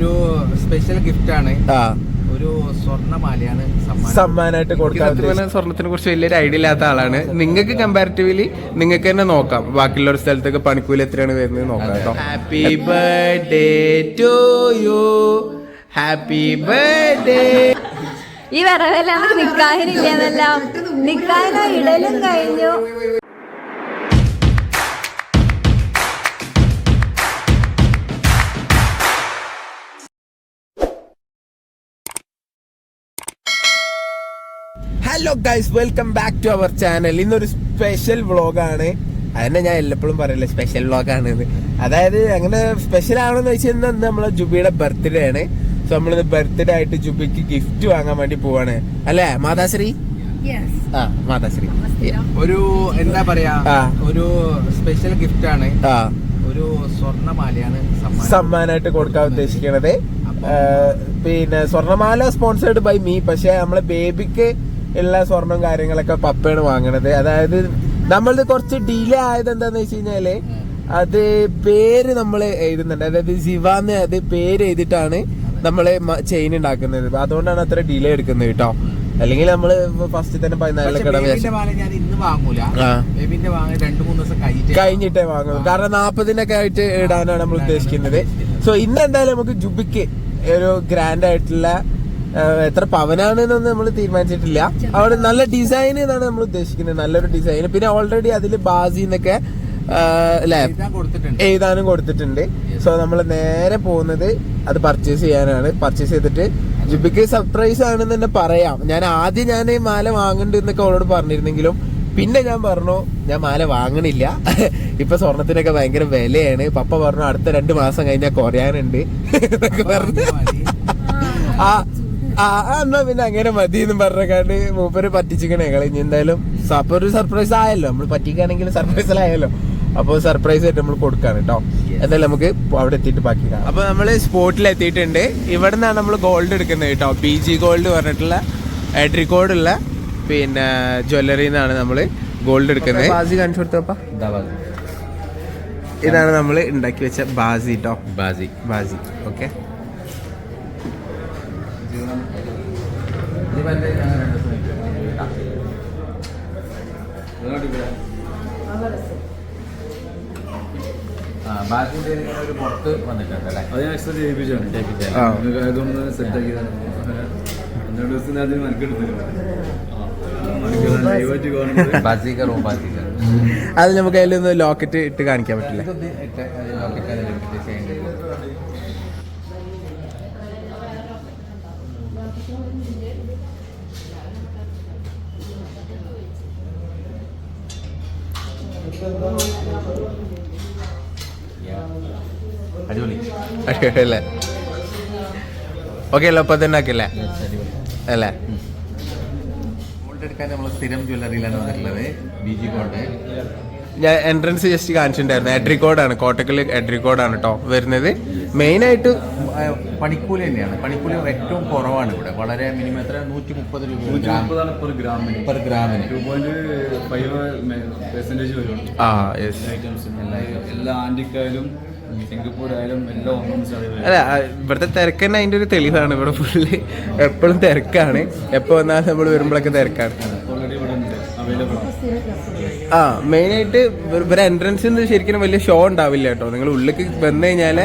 ഒരു special gift ആണ്. ഒരു സ്വർണമാലയാണ് സമ്മാനമായിട്ട് കൊടുക്കാൻ സ്വർണത്തിനെ കുറിച്ച് വലിയൊരു ഐഡിയ ഇല്ലാത്ത ആളാണ്. നിങ്ങൾക്ക് കമ്പാരിറ്റീവ്ലി നിങ്ങൾക്ക് തന്നെ നോക്കാം. ബാക്കിയുള്ള ഒരു സ്ഥലത്തൊക്കെ പണിക്കൂലി എത്രയാണ് വരുന്നത് നോക്കാം കേട്ടോ. Happy birthday to you happy birthday ഈ വരവെല്ലാം നിക്കാഹിനില്ലെന്നെല്ലാം നിക്കാഹിനോ ഇടലും കഴിഞ്ഞു. Hello guys welcome back to our channel ഇന്നൊരു സ്പെഷ്യൽ വ്ളോഗാണ് അതന്നെ ഞാൻ എല്ലപ്പോഴും പറയല്ലേ സ്പെഷ്യൽ വ്ളോഗാണ് അതായത് അങ്ങനെ സ്പെഷ്യൽ ആണെന്ന് വെച്ചാൽ ഇന്ന് നമ്മളെ ജുബിയുടെ ബർത്ത്ഡേ ആണ്. സോ നമ്മളിന്ന് ബർത്ത്ഡേ ആയിട്ട് ജുബിക്ക് ഗിഫ്റ്റ് വാങ്ങാൻ വേണ്ടി പോവാണ്. അല്ലേ മാതാശ്രീ? ആ മാതാശ്രീ. ഒരു എന്താ പറയാ ഒരു സ്പെഷ്യൽ ഗിഫ്റ്റ് ആണ്. ആ. ഒരു സ്വർണമാലയാണ് സമ്മാനം. സമ്മാനമായിട്ട് കൊടുക്കാൻ ഉദ്ദേശിക്കണത്. പിന്നെ സ്വർണമാല സ്പോൺസേർഡ് ബൈ മീ പക്ഷെ നമ്മളെ ബേബിക്ക് ഉള്ള സ്വർണം കാര്യങ്ങളൊക്കെ പപ്പയാണ് വാങ്ങണത്. അതായത് നമ്മളത് കുറച്ച് ഡിലേ ആയത് എന്താന്ന് വെച്ച് കഴിഞ്ഞാൽ അത് പേര് നമ്മൾ എഴുതുന്നുണ്ട്. അതായത് സിവാന്ന് അത് പേര് എഴുതിയിട്ടാണ് നമ്മൾ ചെയിൻ ഉണ്ടാക്കുന്നത്. അതുകൊണ്ടാണ് അത്ര ഡിലേ എടുക്കുന്നത് കേട്ടോ. അല്ലെങ്കിൽ നമ്മൾ ഫസ്റ്റ് തന്നെ പതിനാലിലെ പക്ഷെ കിട ഞാൻ ഇന്ന് വാങ്ങൂല. ആ. ബേബിന്റെ വാങ്ങ രണ്ടു മൂന്ന് ദിവസം കഴിഞ്ഞിട്ട് കഴിഞ്ഞിട്ടേ വാങ്ങുള്ളൂ കാരണം നാപ്പതിനൊക്കെ ആയിട്ട് ഇടാനാണ് നമ്മൾ ഉദ്ദേശിക്കുന്നത്. സോ ഇന്ന് എന്തായാലും നമുക്ക് ജുബിക്ക് ഒരു ഗ്രാൻഡ് ആയിട്ടുള്ള ആ, പവനാണ് എന്നൊന്നും നമ്മൾ തീരുമാനിച്ചിട്ടില്ല. അവിടെ നല്ല ഡിസൈൻ എന്നാണ് നമ്മൾ ഉദ്ദേശിക്കുന്നത്. നല്ലൊരു ഡിസൈൻ പിന്നെ ഓൾറെഡി അതിൽ ബാസി എന്നൊക്കെ എഴുതാനും കൊടുത്തിട്ടുണ്ട്. സോ നമ്മൾ നേരെ പോകുന്നത് അത് പർച്ചേസ് ചെയ്യാനാണ്. പർച്ചേസ് ചെയ്തിട്ട് ജുബിക്ക് സർപ്രൈസ് ആണെന്ന് തന്നെ പറയാം. ഞാൻ ആദ്യം ഞാൻ ഈ മാല വാങ്ങണ്ടെന്നൊക്കെ എന്നൊക്കെ അവളോട് പറഞ്ഞിരുന്നെങ്കിലും പിന്നെ ഞാൻ പറഞ്ഞു ഞാൻ മാല വാങ്ങണില്ല. ഇപ്പൊ സ്വർണത്തിനൊക്കെ ഭയങ്കര വിലയാണ്. പപ്പ പറഞ്ഞു അടുത്ത രണ്ട് മാസം കഴിഞ്ഞാൽ കുറയാനുണ്ട്. എന്നൊക്കെ പറഞ്ഞു. ആ ആ എന്നാ പിന്നെ അങ്ങനെ മതി എന്ന് പറഞ്ഞാണ്ട് മൂപ്പര് പറ്റിച്ചിക്കണേ ഞങ്ങൾ ഇനി എന്തായാലും അപ്പൊ ഒരു സർപ്രൈസ് ആയല്ലോ. നമ്മൾ പറ്റിക്കാണെങ്കിൽ സർപ്രൈസ് ആയല്ലോ. അപ്പൊ സർപ്രൈസ് ആയിട്ട് നമ്മൾ കൊടുക്കാണ് കേട്ടോ എന്തായാലും നമുക്ക് അവിടെ എത്തിയിട്ട് ബാക്കി കാണാം. അപ്പൊ നമ്മൾ സ്പോട്ടിൽ എത്തിയിട്ടുണ്ട്. ഇവിടെ നിന്നാണ് നമ്മൾ ഗോൾഡ് എടുക്കുന്നത് കേട്ടോ പി ജി ഗോൾഡ് പറഞ്ഞിട്ടുള്ള എഡ്രിക്കോഡ് ഉള്ള പിന്നെ ജ്വല്ലറി നിന്നാണ് നമ്മൾ ഗോൾഡ് എടുക്കുന്നത്. ബാസി കാണിച്ചു കൊടുത്തപ്പ ഇതാണ് നമ്മൾ ഉണ്ടാക്കി വെച്ച ബാസി കേട്ടോ ബാസി. ബാസി. ഓക്കെ. ബാസിന്റെ ഒരു പുറത്ത് വന്നിട്ടുണ്ട് അല്ലേ? അത് ഞാൻ എക്സ്ട്രാ ചെയ്യിപ്പിച്ചാണ്. ആയതുകൊണ്ട് സെറ്റ് ആക്കിയതാണ് മെനക്കെടുത്തില്ല ബാസിക്കർ അത് നമുക്ക് അതിലൊന്ന് ലോക്കറ്റ് ഇട്ട് കാണിക്കാൻ പറ്റില്ല? ഇതൊന്ന് ഇട്ട് അത് നോക്കിയിട്ട് അതിൽ ഡിസൈൻ ചെയ്ത് അടിപൊളി. അല്ലേ ഓക്കെ അല്ലേ? അപ്പൊ തന്നെ ആക്കില്ലേ അല്ലേ? ഗോൾഡ് എടുക്കാൻ നമ്മൾ സ്ഥിരം ജ്വല്ലറിയിലാണ് വന്നിട്ടുള്ളത്. ബി ജി ഗോൾഡ് ഞാൻ എൻട്രൻസ് ജസ്റ്റ് കാണിച്ചിട്ടുണ്ടായിരുന്നു. എഡ്രിക്കോഡാണ് കോട്ടക്കൽ എഡ്രിക്കോഡാണ് കേട്ടോ വരുന്നത്. മെയിൻ ആയിട്ട് പണിക്കൂലി തന്നെയാണ്. പണിക്കൂലി ഏറ്റവും കുറവാണ് ഇവിടെ. വളരെ മിനിമം എത്ര? നൂറ്റി മുപ്പത് രൂപ പെർ ഗ്രാമിന്. ആ യെസ് ഐറ്റംസ് എല്ലാ ആന്റിക്കായാലും അല്ല ഇവിടുത്തെ തിരക്ക് തന്നെ അതിന്റെ ഒരു തെളിവാണ്. ഇവിടെ ഫുള്ള് എപ്പോഴും തിരക്കാണ്. എപ്പോ വന്നാലും നമ്മൾ വരുമ്പോഴൊക്കെ തിരക്കാണ്. ഓൾറെഡി ഇവിടെ ഉണ്ട്. ആ മെയിൻ ആയിട്ട് ഇവരെ എൻട്രൻസ് ശരിക്കും വലിയ ഷോ ഉണ്ടാവില്ല കേട്ടോ. നിങ്ങൾ ഉള്ളിലേക്ക് വന്നു കഴിഞ്ഞാൽ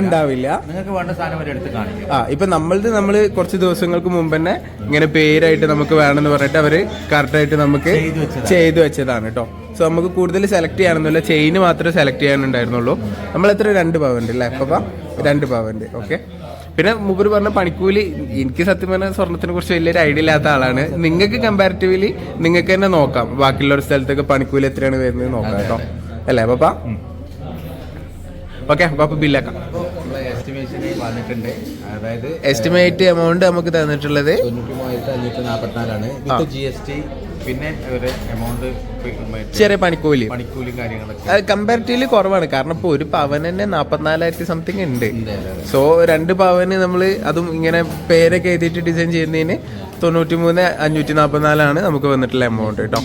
ഉണ്ടാവില്ല. നിങ്ങൾക്ക് വേണ്ട സാധനം എടുത്ത് കാണിക്കും. ആ ഇപ്പൊ നമ്മളത് നമ്മൾ കുറച്ച് ദിവസങ്ങൾക്ക് മുമ്പ് തന്നെ ഇങ്ങനെ പേരായിട്ട് നമുക്ക് വേണമെന്ന് പറഞ്ഞിട്ട് അവർ കറക്റ്റായിട്ട് നമുക്ക് ചെയ്തു വെച്ചതാണ്. കേട്ടോ. സോ നമുക്ക് കൂടുതൽ സെലക്ട് ചെയ്യാനൊന്നുമില്ല. ചെയിന് മാത്രമേ സെലക്ട് ചെയ്യാനുണ്ടായിരുന്നുള്ളൂ. നമ്മൾ എത്ര രണ്ട് പവന്റെ അല്ലേ? അപ്പൊ രണ്ട് പവന്റെ ഓക്കെ പിന്നെ മുമ്പ് പറഞ്ഞ പണിക്കൂലി എനിക്ക് സത്യം പറഞ്ഞാൽ സ്വർണത്തിനെ കുറിച്ച് വലിയൊരു ഐഡിയ ഇല്ലാത്ത ആളാണ്. നിങ്ങൾക്ക് കമ്പാരിറ്റീവ്ലി നിങ്ങൾക്ക് തന്നെ നോക്കാം. ബാക്കിയുള്ള ഒരു സ്ഥലത്തൊക്കെ പണിക്കൂലി എത്രയാണ് വരുന്നത് നോക്കാം കേട്ടോ. അല്ലേ പപ്പ? ഓക്കെ പപ്പ ബില്ലാക്കാം. എസ്റ്റിമേറ്റ് എമൗണ്ട് നമുക്ക് തന്നിട്ടുള്ളത് തൊണ്ണൂറ്റി മൂവായിരത്തി അഞ്ഞൂറ്റി നാൽപ്പത്തിനാലാണ് ജി എസ് ടി പിന്നെ ഒരു എമൗണ്ട് ചെറിയ പണിക്കൂലി. പണിക്കൂലി കാര്യങ്ങളൊക്കെ. കമ്പാരിറ്റീവ്ലി കുറവാണ്. കാരണം ഇപ്പൊ ഒരു പവൻ തന്നെ നാപ്പത്തിനാലായിരത്തി സംതിങ് ഉണ്ട്. സോ രണ്ട് പവന് നമ്മൾ അതും ഇങ്ങനെ പേരൊക്കെ എഴുതിയിട്ട് ഡിസൈൻ ചെയ്യുന്നതിന് തൊണ്ണൂറ്റി മൂന്ന് അഞ്ഞൂറ്റി നാൽപ്പത്തിനാലാണ് നമുക്ക് വന്നിട്ടുള്ള എമൗണ്ട് കേട്ടോ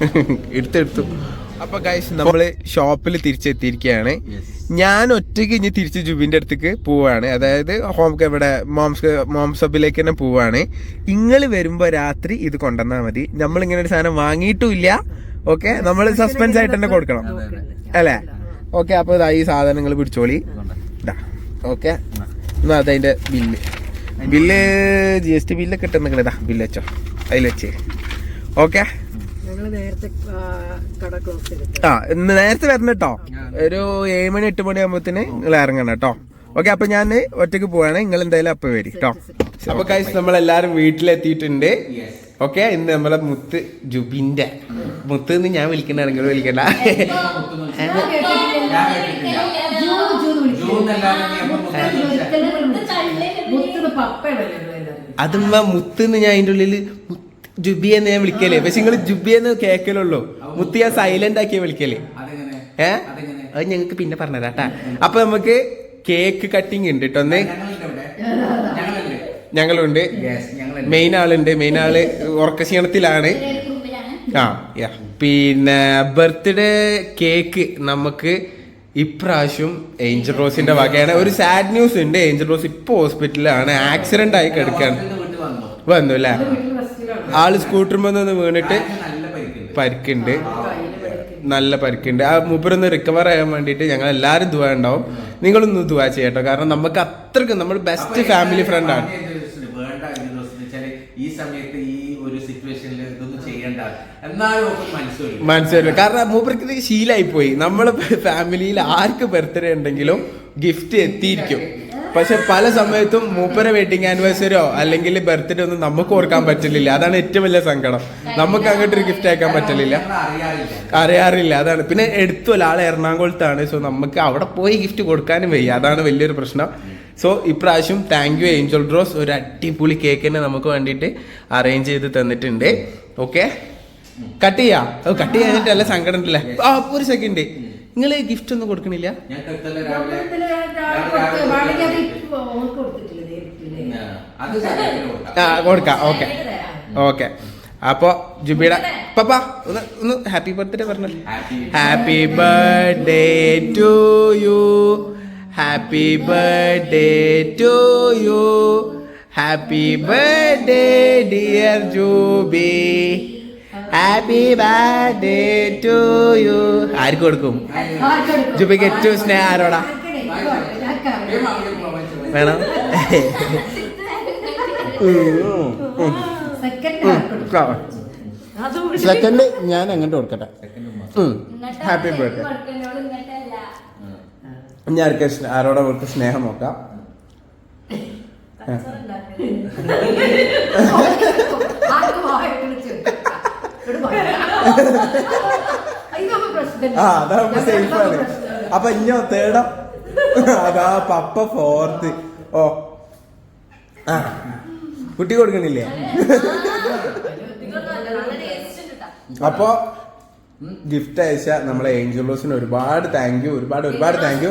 എടുത്തെടുത്തു. അപ്പൊ ഗൈസ് നമ്മൾ ഷോപ്പിൽ തിരിച്ചെത്തിയിരിക്കുകയാണ്. ഞാൻ ഒറ്റയ്ക്ക് ഇനി തിരിച്ച് ജുബിന്റെ അടുത്തേക്ക് പോവാണ്. അതായത് ഹോം ഇവിടെ മോംസ് മോംസ് ഹബിലേക്ക് തന്നെ പോവാണ്. നിങ്ങൾ വരുമ്പോ രാത്രി ഇത് കൊണ്ടുവന്നാൽ മതി. നമ്മൾ ഇങ്ങനെ ഒരു സാധനം വാങ്ങിയിട്ടുമില്ല. ഓക്കെ നമ്മൾ സസ്പെൻസ് ആയിട്ട് തന്നെ കൊടുക്കണം. അല്ലേ? ഓക്കെ അപ്പൊ ഇതാ ഈ സാധനങ്ങൾ പിടിച്ചോളി. ഓക്കെ എന്നാ അതതിന്റെ bill bill G S T ബില്ലൊക്കെ ഇതാ ബില്ല് വെച്ചോ. അതിൽ വെച്ചേ. ഓക്കെ ആ ഇന്ന് നേരത്തെ വരണം കേട്ടോ ഒരു ഏഴ് മണി എട്ട് മണി ആകുമ്പോഴത്തേന് നിങ്ങൾ ഇറങ്ങണം കേട്ടോ ഓക്കെ അപ്പൊ ഞാൻ ഒറ്റയ്ക്ക് പോവാണ്. നിങ്ങൾ എന്തായാലും അപ്പൊ വരും കേട്ടോ അപ്പൊ കഴിച്ച് നമ്മളെല്ലാരും വീട്ടിലെത്തിയിട്ടുണ്ട്. ഓക്കെ ഇന്ന് നമ്മളെ മുത്ത് ജുബിന്റെ. മുത്ത് എന്ന് ഞാൻ വിളിക്കണ്ടാണെങ്കിൽ വിളിക്കണ്ട. അതുമ്മ മുത്ത് എന്ന് ഞാൻ അതിന്റെ ഉള്ളിൽ മുത്ത് ജുബി എന്ന് ഞാൻ വിളിക്കലേ. പക്ഷെ നിങ്ങൾ ജുബി എന്ന് കേക്കലുള്ളൂ. മുത്തിയ ഞാൻ സൈലന്റ് ആക്കിയ വിളിക്കൽ. ഏ? അത് ഞങ്ങൾക്ക് പിന്നെ പറഞ്ഞുതരാട്ടാ. അപ്പൊ നമുക്ക് കേക്ക് കട്ടിങ് ഉണ്ട് കേട്ടോ ഒന്ന്. ഞങ്ങളുണ്ട് മെയിൻ ആളുണ്ട്. മെയിൻ ആൾ ഉറക്കക്ഷീണത്തിലാണ് ആ യാ. പിന്നെ ബർത്ത്ഡേ കേക്ക് നമുക്ക് ഇപ്രാവശ്യം ഏഞ്ചൽ റോസിന്റെ വകയാണ്. ഒരു സാഡ് ന്യൂസ് ഉണ്ട്. ഏഞ്ചൽ റോസ് ഇപ്പൊ ഹോസ്പിറ്റലിലാണ് ആക്സിഡന്റ് ആയി കിടക്കാണ്. വന്നു? അല്ലേ ആൾ സ്കൂട്ടറിൽ നിന്ന് വീണിട്ട് പരിക്കുണ്ട്. നല്ല പരിക്കുണ്ട്. ആ മൂപ്പരൊന്ന് റിക്കവർ ചെയ്യാൻ വേണ്ടിട്ട് ഞങ്ങൾ എല്ലാരും ദുവാ ഉണ്ടാവും. നിങ്ങളൊന്ന് ദുവാ ചെയ്യട്ടോ. കാരണം നമുക്ക് അത്രയ്ക്ക് നമ്മൾ ബെസ്റ്റ് ഫാമിലി ഫ്രണ്ട് ഈ സമയത്ത് ഈ ഒരു സിറ്റുവേഷനിൽ ഇതൊന്നും ചെയ്യണ്ട. എന്നാലും മനസ്സിലായി. കാരണം മൂപ്പർക്ക് ശീലായി പോയി നമ്മളെ ഫാമിലിയിൽ ആർക്ക് ബർത്ത്ഡേ ഉണ്ടെങ്കിലും ഗിഫ്റ്റ് എത്തിയിരിക്കും. പക്ഷെ പല സമയത്തും മൂപ്പരെ വെഡിങ് ആനിവേഴ്സറിയോ അല്ലെങ്കിൽ ബർത്ത്ഡേ ഒന്നും നമുക്ക് ഓർക്കാൻ പറ്റില്ല. അതാണ് ഏറ്റവും വലിയ സങ്കടം. നമുക്ക് അങ്ങോട്ട് ഒരു ഗിഫ്റ്റ് അയക്കാൻ പറ്റില്ല. അറിയാറില്ല. അതാണ്. പിന്നെ എടുത്തുമല്ല ആൾ എറണാകുളത്താണ്. സോ നമുക്ക് അവിടെ പോയി ഗിഫ്റ്റ് കൊടുക്കാനും വയ്യ. അതാണ് വലിയൊരു പ്രശ്നം. സോ ഇപ്രാവശ്യം താങ്ക് യു ഏഞ്ചൽ ഡ്രോസ് ഒരു അടിപൊളി കേക്ക് തന്നെ നമുക്ക് വേണ്ടിയിട്ട് അറേഞ്ച് ചെയ്ത് തന്നിട്ടുണ്ട്. ഓക്കെ കട്ട് ചെയ്യാ. കട്ട് ചെയ്യാനായിട്ട് നല്ല സങ്കടം ഉണ്ടല്ലേ? ആ ഒരു സെക്കൻഡ് നിങ്ങൾ ഗിഫ്റ്റ് ഒന്നും കൊടുക്കണില്ല. ആ കൊടുക്കാം ഓക്കെ. ഓക്കെ. അപ്പോ ജുബിയുടെ പപ്പ ഒന്ന് ഒന്ന് ഹാപ്പി ബർത്ത്ഡേ പറഞ്ഞല്ലേ happy birthday to you happy birthday to you happy birthday dear Jubi happy birthday to you ആർക്ക് കൊടുക്കും? ജുബിക്ക് ഏറ്റവും സ്നേഹം ആരോടാ? വേണം. സെക്കൻഡ് ഞാൻ അങ്ങോട്ട് കൊടുക്കട്ടെ? ഹാപ്പി ബർത്ത്ഡേ ഞാൻ ആരോടെ കൊടുത്ത് ആരോടാ കൊടുത്ത സ്നേഹം നോക്കാം? ആ അതാവുമ്പോ സേഫ് ആണ്. അപ്പൊ ഇഞ്ഞോ തേടാം അതാ പപ്പ ഫോർത്ത് ഓ. ആ. കുട്ടി കൊടുക്കണില്ലേ? അപ്പോ ഗിഫ്റ്റ് അയച്ച നമ്മളെ ഏഞ്ചൽ റോസിന് ഒരുപാട് താങ്ക് യു ഒരുപാട് ഒരുപാട് താങ്ക് യു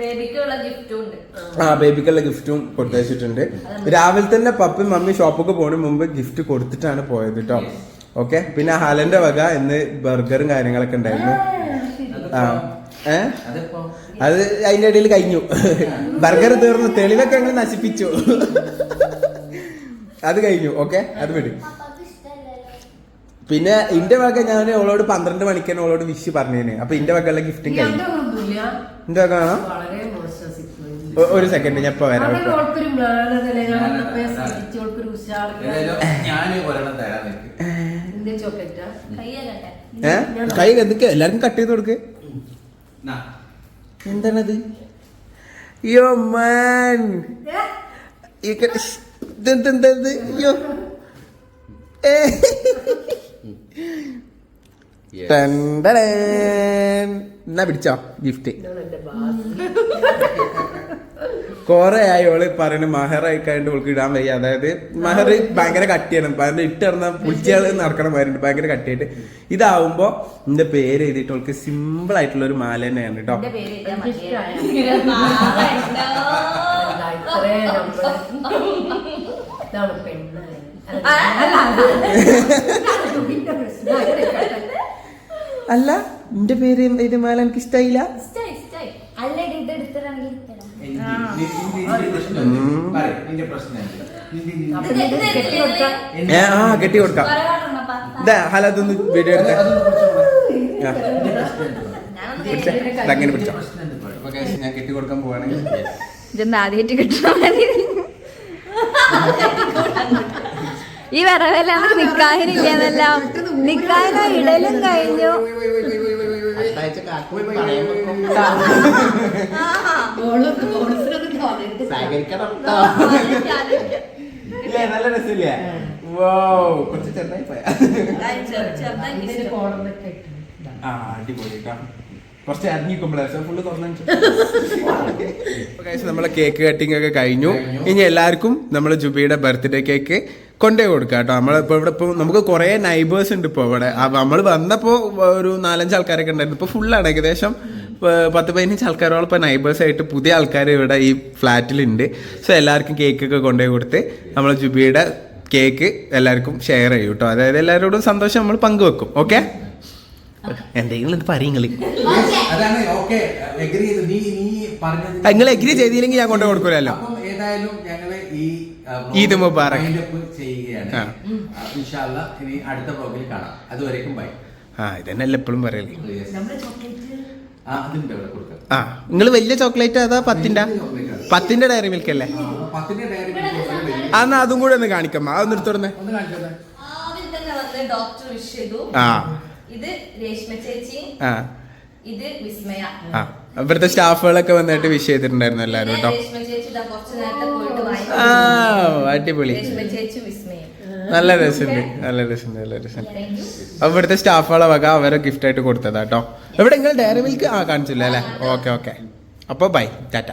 ബേബിക്കുള്ള ഗിഫ്റ്റും ഉണ്ട്. ആ ബേബിക്കുള്ള ഗിഫ്റ്റും കൊടുത്തയച്ചിട്ടുണ്ട്. രാവിലെ തന്നെ പപ്പയും മമ്മി ഷോപ്പൊക്കെ പോണ മുമ്പ് ഗിഫ്റ്റ് കൊടുത്തിട്ടാണ് പോയത് കേട്ടോ ഓക്കെ. പിന്നെ ഹലന്റെ വക ഇന്ന് ബർഗറും കാര്യങ്ങളൊക്കെ ഉണ്ടായിരുന്നു. ആ. ഏ? അത് അതിന്റെ ഇടയിൽ കഴിഞ്ഞു. ബർഗർ തീർന്നു. തെളിവൊക്കെ ഞങ്ങൾ നശിപ്പിച്ചു. അത് കഴിഞ്ഞു. ഓക്കെ. അത് വിടും. പിന്നെ ഇന്റെ വക ഞാൻ ഓളോട് പന്ത്രണ്ട് മണിക്കാണ് ഓളോട് വിഷ് പറഞ്ഞേനെ. അപ്പൊ ഇന്റെ വകയുള്ള ഗിഫ്റ്റും കഴിഞ്ഞു. ഇന്റെ വക കാണാം ഒരു സെക്കൻഡ് ഞാൻ ഇപ്പൊ വരാം കൈ എന്തൊക്കെ എല്ലാരും കട്ട് ചെയ്ത് കൊടുക്ക്. എന്താണത്? യോ മാൻ. ഇതെന്തെന്തത് യോ. എന്നാ പിടിച്ചോ? ഗിഫ്റ്റ്. കൊറേ ആയി ഓൾ പറയണ മഹർ ആയിക്കാണ്ട് ഓൾക്ക് ഇടാൻ വയ്യ. അതായത് മഹർ ഭയങ്കര കട്ടിയാണ്. ഭയങ്കര ഇട്ടിറന്ന പുളിച്ചാൾ നടക്കണ വരുന്നുണ്ട് ഭയങ്കര കട്ടിയായിട്ട്. ഇതാവുമ്പോ എന്റെ പേര് എഴുതിയിട്ട് ഓൾക്ക് സിമ്പിൾ ആയിട്ടുള്ള ഒരു മാല തന്നെയാണ് കേട്ടോ അല്ല എന്റെ പേര് എഴുതിയാ എനിക്ക് ഇഷ്ടമായില്ല. അല്ല, അത് ഇതാണ് ജുബിന്റെ പ്രശ്നം. അല്ല നിന്റെ പേര് ഇത് മാല എനിക്ക് ഇഷ്ടായില്ല ഇഷ്ടായി ഇഷ്ടായി അല്ലെങ്കിൽ ഇത് എടുത്തിട്ടാണെങ്കിൽ നിന്റെ പ്രശ്നം എന്ത്? നിന്റെ- നിന്റെ- അപ്പൊ ഇത് കെട്ടി കൊടുക്കാം ഏ, ആ കെട്ടി കൊടുക്കാം. ഹല അതൊന്ന് വീഡിയോ എടുക്കാം? പിടിച്ചേ. അങ്ങനെ ഞാൻ കെട്ടി കൊടുക്കാൻ പോവാണെങ്കിൽ ആദ്യമായിട്ട് കിട്ടണ ഈ വരവെല്ലാം നിക്കാഹിനില്ലെന്നെല്ലാം. നിക്കാഹിന ഇടലും കഴിഞ്ഞു. ബോണസ് തോന്നരുത് ഇല്ലേ നല്ല രസമില്ലേ? വോ കുറച്ച് ചെറുതായി പോയാ. ആ അടിപൊളി ട്ടോ. കുറച്ച് ഇറങ്ങിക്കുമ്പോഴേ ഫുള്ള് തുറന്നു നമ്മളെ കേക്ക് കട്ടിംഗ് ഒക്കെ കഴിഞ്ഞു. ഇനി എല്ലാവർക്കും നമ്മളെ ജുബിയുടെ ബർത്ത്ഡേ കേക്ക് കൊണ്ടേ കൊടുക്കാം കേട്ടോ നമ്മളിപ്പോ ഇവിടെ ഇപ്പൊ നമുക്ക് കുറെ നൈബേഴ്സ് ഉണ്ട് ഇപ്പോൾ ഇവിടെ. നമ്മൾ വന്നപ്പോ ഒരു നാലഞ്ച് ആൾക്കാരൊക്കെ ഉണ്ടായിരുന്നു. ഇപ്പൊ ഫുള്ളാണ് ഏകദേശം. പത്ത് പതിനഞ്ച് ആൾക്കാരോളം ഇപ്പോൾ നൈബേഴ്സ് ആയിട്ട് പുതിയ ആൾക്കാർ ഇവിടെ ഈ ഫ്ലാറ്റിലുണ്ട്. സോ എല്ലാവർക്കും കേക്കൊക്കെ കൊണ്ടുപോയി കൊടുത്ത് നമ്മൾ ജുബിയുടെ കേക്ക് എല്ലാവർക്കും ഷെയർ ചെയ്യും കേട്ടോ അതായത് എല്ലാവരോടും സന്തോഷം നമ്മൾ പങ്കുവെക്കും. ഓക്കെ എന്തെങ്കിലും ഇത് പറഞ്ഞത് നിങ്ങൾ എഗ്രി ചെയ്തില്ലെങ്കിൽ ഞാൻ കൊണ്ടു കൊടുക്കൂലല്ലോ. ഏതായാലും ഞങ്ങൾ ഈ ഈദ് മുബാറക്. ചെയ്യുകയാണ്. ഇനി അടുത്ത ബ്ലോഗിൽ കാണാം. അതുവരേക്കും ബൈ ആ ഇതന്നെ എപ്പോഴും പറയല്ലേ ആ നിങ്ങൾ വലിയ ചോക്ലേറ്റ് അതാ പത്തിന്റെ? പത്തിന്റെ ഡയറി മിൽക്ക് അല്ലേ? ആ, പത്തിന്റെ ഡയറി ആ എന്നാ അതും കൂടെ ഒന്ന് കാണിക്കാം. അതൊന്ന് എടുത്തോടന്നെ ഒന്ന്. കാണിച്ചത് ആദ്യം തന്നെ വന്ന് ഡോക്ടർ വിഷ് ചെയ്തു ആ. ഇത് രേഷ്മ ചേച്ചി. ആ. ഇത് വിസ്മയ. ആ ഇവിടുത്തെ സ്റ്റാഫുകളൊക്കെ വന്നിട്ട് വിഷ് ചെയ്തിട്ടുണ്ടായിരുന്നു എല്ലാവരും പിന്നെ കേട്ടോ. ആ അടിപൊളി. രേഷ്മ ചേച്ചി വിസ്മയം. നല്ല രസമുണ്ട് നല്ല രസമുണ്ട് നല്ല രസമുണ്ട്. അപ്പൊ ഇവിടുത്തെ സ്റ്റാഫുകളെ വക അവരെ ഗിഫ്റ്റ് ആയിട്ട് കൊടുത്തതാ കേട്ടോ ഇവിടെ നിങ്ങൾ ഡയറി മിൽക്ക് ആ കാണിച്ചില്ല അല്ലേ? Okay okay. അപ്പോൾ ബൈ ടാറ്റ